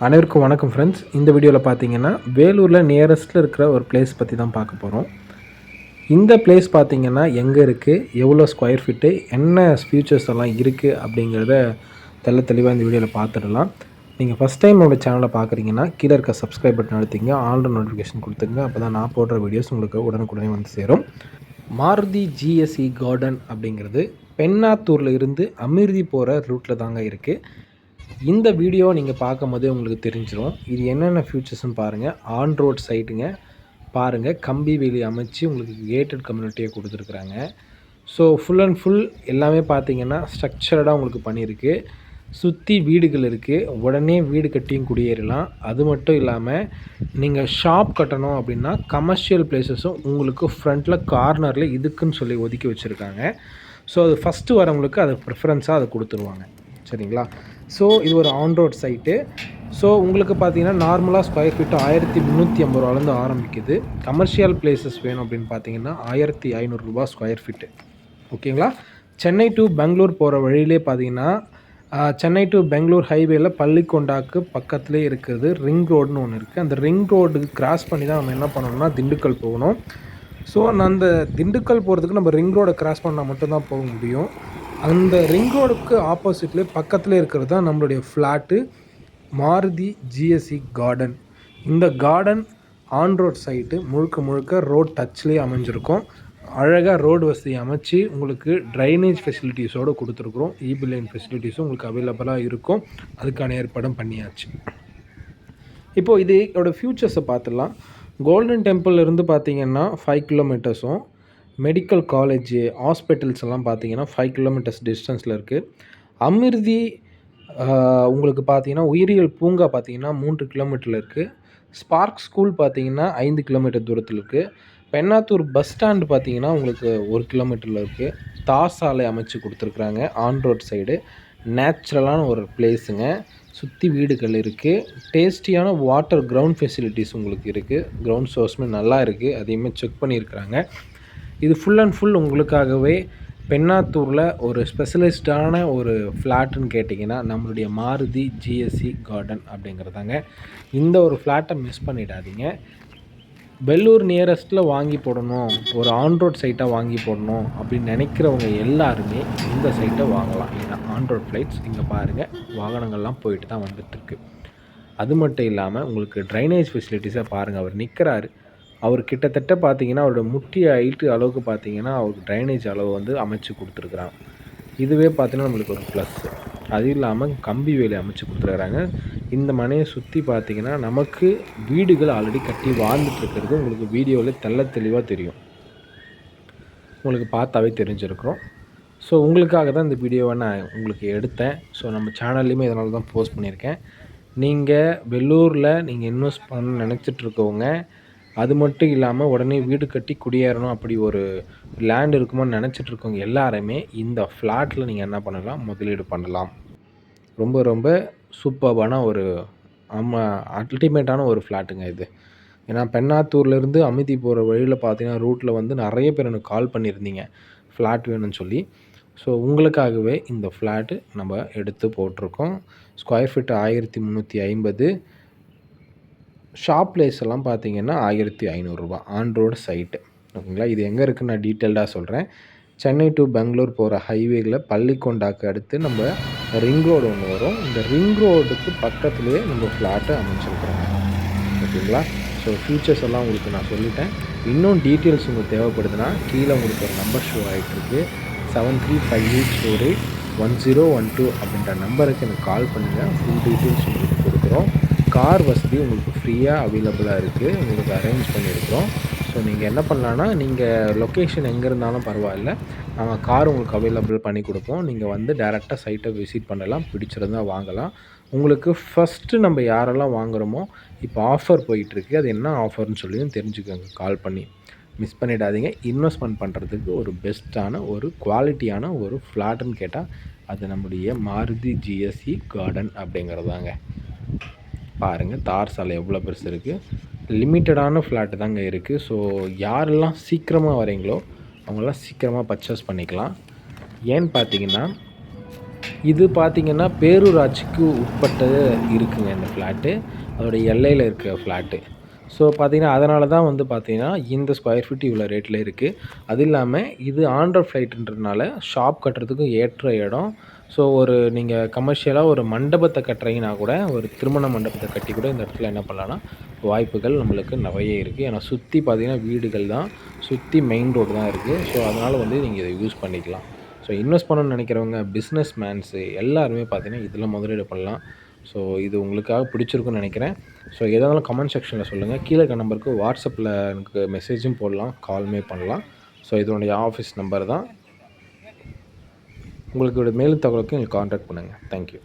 அனைவருக்கும் வணக்கம் ஃப்ரெண்ட்ஸ் இந்த வீடியோவில் பார்த்தீங்கன்னா வேலூரில் நியரஸ்ட்டில் இருக்கிற ஒரு பிளேஸ் பற்றி தான் பார்க்க போகிறோம் இந்த பிளேஸ் பார்த்தீங்கன்னா எங்கே இருக்குது எவ்வளோ ஸ்கொயர் ஃபீட்டு என்ன ஃபியூச்சர்ஸ் எல்லாம் இருக்குது அப்படிங்கிறத தெல்ல தெளிவாக இந்த வீடியோவில் பார்த்துடலாம் நீங்கள் ஃபஸ்ட் டைம் உங்களோட சேனலை பார்க்குறீங்கன்னா கீழே இருக்க சப்ஸ்கிரைப் பட்டன் அழுத்திங்க ஆல்ரெடி நோட்டிஃபிகேஷன் கொடுத்துங்க அப்போ தான் நான் போடுற வீடியோஸ் உங்களுக்கு உடனுக்குடனே வந்து சேரும். மாருதி ஜிஎஸ்இ கார்டன் அப்படிங்கிறது பெண்ணாத்தூரில் இருந்து அமிர்தி போகிற ரூட்டில் தாங்க இருக்குது இந்த வீடியோ நீங்கள் பார்க்கும்போதே உங்களுக்கு தெரிஞ்சிடும் இது என்னென்ன ஃபியூச்சர்ஸ்னு பாருங்கள் ஆன் ரோட் சைட்டுங்க பாருங்கள் கம்பி வேலி அமைச்சு உங்களுக்கு கேட்டட் கம்யூனிட்டியை கொடுத்துருக்குறாங்க. ஸோ ஃபுல் அண்ட் ஃபுல் எல்லாமே பார்த்தீங்கன்னா ஸ்ட்ரக்சர்டாக உங்களுக்கு பண்ணியிருக்கு. சுற்றி வீடுகள் இருக்குது உடனே வீடு கட்டியும் குடியேறலாம். அது மட்டும் இல்லாமல் நீங்கள் ஷாப் கட்டணும் அப்படின்னா கமர்ஷியல் பிளேசஸும் உங்களுக்கு ஃப்ரண்ட்டில் கார்னரில் இதுக்குன்னு சொல்லி ஒதுக்கி வச்சுருக்காங்க. ஸோ அது ஃபஸ்ட்டு வரவங்களுக்கு அது ப்ரிஃபரன்ஸாக அதை கொடுத்துருவாங்க. சரிங்களா? ஸோ இது ஒரு ஆன் ரோட் சைட்டு ஸோ உங்களுக்கு பார்த்தீங்கன்னா நார்மலாக ஸ்கொயர் ஃபீட்டு ஆயிரத்தி முந்நூற்றி ஐம்பது ரூபாலேருந்து ஆரம்பிக்குது. கமர்ஷியல் பிளேசஸ் வேணும் அப்படின்னு பார்த்தீங்கன்னா ஆயிரத்தி ஐநூறுரூபா ஸ்கொயர் ஃபீட்டு ஓகேங்களா? சென்னை டு பெங்களூர் போகிற வழியிலே பார்த்தீங்கன்னா சென்னை டு பெங்களூர் ஹைவேல பள்ளிக்கொண்டாக்கு பக்கத்துலேயே இருக்குது ரிங் ரோடுன்னு ஒன்று இருக்குது அந்த ரிங் ரோடு கிராஸ் பண்ணி தான் நம்ம என்ன பண்ணணும்னா திண்டுக்கல் போகணும். ஸோ அந்த திண்டுக்கல் போகிறதுக்கு நம்ம ரிங் ரோடை கிராஸ் பண்ணால் மட்டும்தான் போக முடியும். அந்த ரிங் ரோடுக்கு ஆப்போசிட்லேயே பக்கத்தில் இருக்கிறது தான் நம்மளுடைய ஃப்ளாட்டு மாருதி ஜிஎஸ்சி கார்டன் இந்த கார்டன் ஆன் ரோட் சைட்டு முழுக்க முழுக்க ரோட் டச்லேயே அமைஞ்சிருக்கும். அழகாக ரோடு வசதி அமைச்சு உங்களுக்கு ட்ரைனேஜ் ஃபெசிலிட்டிஸோடு கொடுத்துருக்குறோம். இபி லைன் ஃபெசிலிட்டிஸும் உங்களுக்கு அவைலபிளாக இருக்கும். அதுக்கான ஏற்பாடும் பண்ணியாச்சு. இப்போது இதோட ஃப்யூச்சர்ஸை பார்த்துடலாம். கோல்டன் டெம்பிள் இருந்து பார்த்தீங்கன்னா ஃபைவ் கிலோமீட்டர்ஸும் மெடிக்கல் காலேஜு ஹாஸ்பிட்டல்ஸ் எல்லாம் பார்த்தீங்கன்னா ஃபைவ் கிலோமீட்டர்ஸ் டிஸ்டன்ஸில் இருக்குது அமிர்தி உங்களுக்கு பார்த்தீங்கன்னா உயிரியல் பூங்கா பார்த்தீங்கன்னா மூன்று கிலோமீட்டரில் இருக்குது ஸ்பார்க் ஸ்கூல் பார்த்தீங்கன்னா ஐந்து கிலோமீட்டர் தூரத்தில் இருக்குது பெண்ணாத்தூர் பஸ் ஸ்டாண்டு பார்த்தீங்கன்னா உங்களுக்கு ஒரு கிலோமீட்டரில் இருக்குது தார் சாலை அமைச்சு கொடுத்துருக்குறாங்க ஆன் ரோட் சைடு நேச்சுரலான ஒரு பிளேஸுங்க சுற்றி வீடுகள் இருக்குது டேஸ்டியான வாட்டர் கிரவுண்ட் ஃபெசிலிட்டிஸ் உங்களுக்கு இருக்குது கிரவுண்ட் சோர்ஸுமே நல்லா இருக்குது அதையுமே செக் பண்ணியிருக்கிறாங்க. இது ஃபுல் அண்ட் ஃபுல் உங்களுக்காகவே பெண்ணாத்தூரில் ஒரு ஸ்பெஷலிஸ்டான ஒரு ஃப்ளாட்டுன்னு கேட்டிங்கன்னா நம்மளுடைய மாருதி ஜிஎஸ்சி கார்டன் அப்படிங்கிறதாங்க. இந்த ஒரு ஃப்ளாட்டை மிஸ் பண்ணிடாதீங்க. வெள்ளூர் நியரஸ்ட்டில் வாங்கி போடணும் ஒரு ஆன் ரோட் சைட்டாக வாங்கி போடணும் அப்படின்னு நினைக்கிறவங்க எல்லாருமே இந்த சைட்டை வாங்கலாம். ஏன்னா ஆன் ரோட் ஃப்ளைட்ஸ் இங்கே பாருங்கள் வாகனங்கள்லாம் போயிட்டு தான் வந்துட்டுருக்கு. அது மட்டும் இல்லாமல் உங்களுக்கு ட்ரைனேஜ் ஃபெசிலிட்டிஸை பாருங்கள் அவர் நிற்கிறாரு அவர் கிட்டத்தட்ட பார்த்தீங்கன்னா அவரோட முட்டி ஹைட்டு அளவுக்கு பார்த்தீங்கன்னா அவருக்கு ட்ரைனேஜ் அளவு வந்து அமைச்சு கொடுத்துருக்குறாங்க இதுவே பார்த்தீங்கன்னா நம்மளுக்கு ஒரு ப்ளஸ் அது இல்லாமல் கம்பி வேலி அமைச்சு கொடுத்துருக்குறாங்க. இந்த மனையை சுற்றி பார்த்தீங்கன்னா நமக்கு வீடுகள் ஆல்ரெடி கட்டி வாழ்ந்துட்டுருக்கிறது உங்களுக்கு வீடியோவில் தெள்ள தெளிவாக தெரியும். உங்களுக்கு பார்த்தாவே தெரிஞ்சிருக்கிறோம். ஸோ உங்களுக்காக தான் இந்த வீடியோவை நான் உங்களுக்கு எடுத்தேன். ஸோ நம்ம சேனல்லையுமே இதனால தான் போஸ்ட் பண்ணியிருக்கேன். நீங்கள் வெள்ளூரில் நீங்கள் இன்வெஸ்ட் பண்ண நினச்சிட்டு இருக்கவங்க அது மட்டும் இல்லாமல் உடனே வீடு கட்டி குடியேறணும் அப்படி ஒரு லேண்ட் இருக்குமோன்னு நினச்சிட்டு இருக்கவங்க எல்லாருமே இந்த ஃப்ளாட்டில் நீங்கள் என்ன பண்ணலாம்? முதலீடு பண்ணலாம். ரொம்ப ரொம்ப சூப்பர்பான ஒரு ஆமாம் அல்டிமேட்டான ஒரு ஃப்ளாட்டுங்க இது. ஏன்னா பெண்ணாத்தூர்லேருந்து அமிதி போகிற வழியில் பார்த்தீங்கன்னா ரூட்டில் வந்து நிறைய பேர் எனக்கு கால் பண்ணியிருந்தீங்க. ஃப்ளாட் வேணும்னு சொல்லி. ஸோ உங்களுக்காகவே இந்த ஃப்ளாட்டு நம்ம எடுத்து போட்டிருக்கோம். ஸ்கொயர் ஃபீட் ஆயிரத்தி முந்நூற்றி ஐம்பது. ஷாப் ப்ளேஸ் எல்லாம் பார்த்தீங்கன்னா ஆயிரத்தி ஐநூறுரூபா ஆன் ரோடு சைட்டு ஓகேங்களா? இது எங்கே இருக்குன்னு நான் டீட்டெயில்டாக சொல்கிறேன் சென்னை டு பெங்களூர் போகிற ஹைவேயில் பள்ளிக்கொண்டாக்கு அடுத்து நம்ம ரிங் ரோடு ஒன்று வரும். இந்த ரிங் ரோடுக்கு பக்கத்துலேயே நம்ம ஃப்ளாட்டை அமைச்சிருக்கிறோம். ஓகேங்களா? ஸோ ஃபீச்சர்ஸ் எல்லாம் உங்களுக்கு நான் சொல்லிட்டேன். இன்னும் டீட்டெயில்ஸ் உங்களுக்கு தேவைப்படுதுன்னா கீழே உங்களுக்கு ஒரு நம்பர் ஷோ ஆகிட்டுருக்கு seven three five eight four eight one zero one two அப்படின்ற நம்பருக்கு எனக்கு கால் பண்ணுங்கள் ஃபுல் டீட்டெயில்ஸ் உங்களுக்கு கொடுக்குறோம். கார் வசதி உங்களுக்கு ஃப்ரீயாக அவைலபிளாக இருக்குது உங்களுக்கு அரேஞ்ச் பண்ணியிருக்கிறோம் ஸோ நீங்கள் என்ன பண்ணலான்னா நீங்கள் லொக்கேஷன் எங்கே இருந்தாலும் பரவாயில்ல. நாங்கள் கார் உங்களுக்கு அவைலபிள் பண்ணி கொடுப்போம். நீங்கள் வந்து டேரெக்டாக சைட்டை விசிட் பண்ணலாம். பிடிச்சிருந்தா வாங்கலாம். உங்களுக்கு ஃபஸ்ட்டு நம்ம யாரெல்லாம் வாங்குகிறோமோ இப்போ ஆஃபர் போயிட்டுருக்கு. அது என்ன ஆஃபர்னு சொல்லியும் தெரிஞ்சுக்கோங்க. கால் பண்ணி. மிஸ் பண்ணிடாதீங்க. இன்வெஸ்ட்மெண்ட் பண்ணுறதுக்கு ஒரு பெஸ்ட்டான ஒரு குவாலிட்டியான ஒரு ஃப்ளாட்டுன்னு கேட்டால் அது நம்முடைய மாருதி ஜிஎஸ்சி கார்டன் அப்படிங்கிறதாங்க. பாருங்கள் தார் சாலை எவ்வளோ பெருசு இருக்குது லிமிட்டடான ஃப்ளாட்டு தாங்க இருக்குது ஸோ யாரெல்லாம் சீக்கிரமாக வரீங்களோ அவங்களாம் சீக்கிரமாக பர்ச்சேஸ் பண்ணிக்கலாம். ஏன்னு பார்த்தீங்கன்னா இது பார்த்திங்கன்னா பேரூராட்சிக்கு உட்பட்டது இருக்குங்க இந்த ஃப்ளாட்டு அதோட எல்லையில் இருக்கிற ஃப்ளாட்டு ஸோ பார்த்தீங்கன்னா அதனால தான் வந்து பார்த்தீங்கன்னா இந்த ஸ்கொயர் ஃபீட் இவ்வளோ ரேட்டில் இருக்குது அது இல்லாமல் இது ஆண்ட்ராய்ட் ஃப்ளைட்டுன்றதுனால ஷாப் கட்டுறதுக்கும் ஏற்ற இடம். ஸோ ஒரு நீங்கள் கமர்ஷியலாக ஒரு மண்டபத்தை கட்டுறீங்கன்னா கூட ஒரு திருமண மண்டபத்தை கட்டி கூட இந்த இடத்துல என்ன பண்ணலான்னா வாய்ப்புகள் நம்மளுக்கு நிறைய இருக்குது ஏன்னா சுற்றி பார்த்தீங்கன்னா வீடுகள் தான். சுற்றி மெயின் ரோடு தான் இருக்குது ஸோ அதனால் வந்து நீங்கள் இதை யூஸ் பண்ணிக்கலாம். ஸோ இன்வெஸ்ட் பண்ணணும்னு நினைக்கிறவங்க பிஸ்னஸ் மேன்ஸு எல்லாருமே பார்த்தீங்கன்னா இதில் முதலீடு பண்ணலாம். ஸோ இது உங்களுக்காக பிடிச்சிருக்குன்னு நினைக்கிறேன். ஸோ எதாக இருந்தாலும் கமெண்ட் செக்ஷனில் சொல்லுங்கள் கீழே இருக்க நம்பருக்கு வாட்ஸ்அப்பில் எனக்கு மெசேஜும் போடலாம். கால்மே பண்ணலாம். ஸோ இதனுடைய ஆஃபீஸ் நம்பர் தான். உங்களுக்கு மேலும் தகவலுக்கு எங்களுக்கு காண்டாக்ட் பண்ணுங்கள் தேங்க்யூ